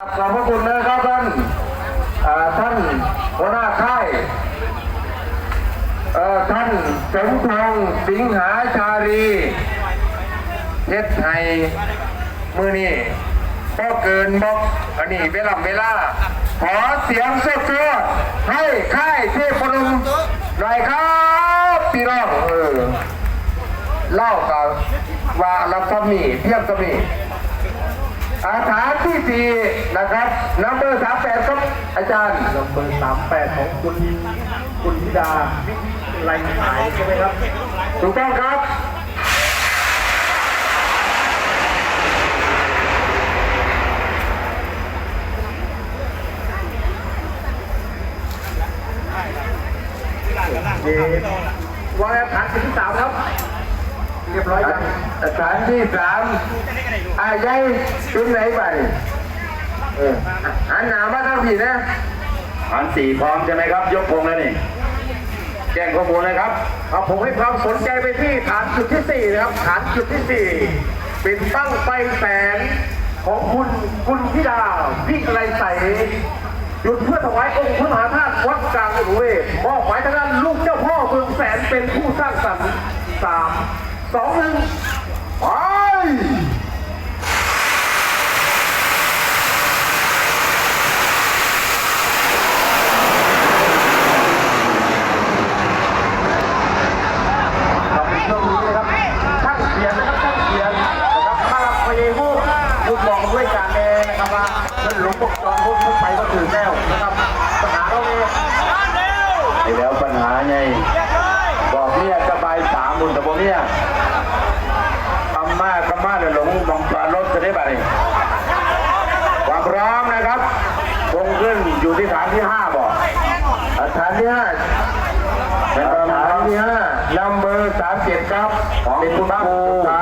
ขอบพระคุณนะครับท่านท่านหัวหน้าค่ายท่านสมพงษ์สิงหาชาลีเฮ็ดไทยมือนี่ก็เกินบอกอันนี้เวลาเวลา ขอเสียงเสื้อให้ค่ายเทพนมหน่อยครับพี่น้องเออเล่ากับว่ารับสมีเทียบสมี อาฐานที่สี่นะครับนัมเบอร์สามแปดครับอาจารย์นัมเบอร์สามแปดของคุณคุณธิดาไรหายใช่ไหมครับ ถูกต้องครับเยวางแผนฐานสิ่งที่สามครับ เรียบร้อยยังอาฐานที่สามอายัยจุดไหนไปเออหันหนามาทางผีนะฐานสี่พร้อมใช่ไหมครับ ยกพงแล้วนี่แจ้งข้อมูลเลยครับเอาผมให้ความสนใจไปที่ฐานจุดที่สี่นะครับฐานจุดที่สี่เป็นตั้งไฟแสงของคุณคุณธิดาวิไลใสหยุดเพื่อถวายองค์พระมหาธาตุวัดกลางอุเวศมอบหมายทางด้านลูกเจ้าพ่อเมืองแสนเป็นผู้สร้างสรรค์สาม สองหนึ่งไปครับในช่วงนี้นะครับช่างเขียนนะครับช่างเขียนนะครับมารับไปผู้ผู้มองด้วยการแดงนะครับว่าเป็นหลงปกจรพูดพูดไปก็ถือแก้วนะครับปัญหาเราเองไอ้แล้วปัญหาไงบอกเนี่ยสบายสามบุญแต่บอกเนี่ยคำมากคำมากเนี่ยหลงมองปลารถจะได้บัตรความพร้อมนะครับคงขึ้นอยู่ที่ฐานที่ห้าบอกอาฐานที่ห้าเป็นประฐามาณนที่ห้านัมเบอร์สามเจ็ดครับ ของเป็นคุคุณณคครูรู